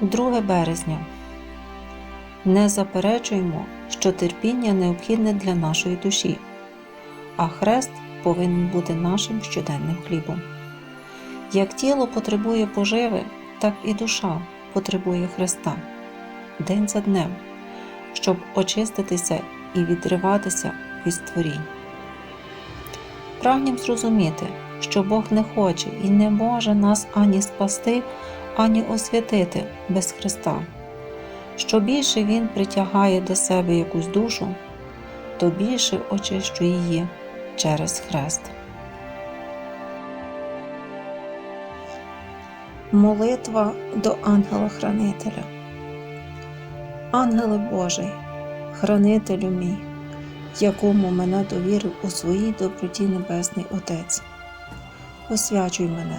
2 березня. Не заперечуємо, що терпіння необхідне для нашої душі, а хрест повинен бути нашим щоденним хлібом. Як тіло потребує поживи, так і душа потребує Христа день за днем, щоб очиститися і відриватися від створінь. Прагнім зрозуміти, що Бог не хоче і не може нас ані спасти, ані освятити без Христа. Що більше Він притягає до себе якусь душу, то більше очищує її через хрест. Молитва до ангела-хранителя. Ангеле Божий, хранителю мій, якому мене довірив у своїй доброті Небесний Отець. Освячуй мене,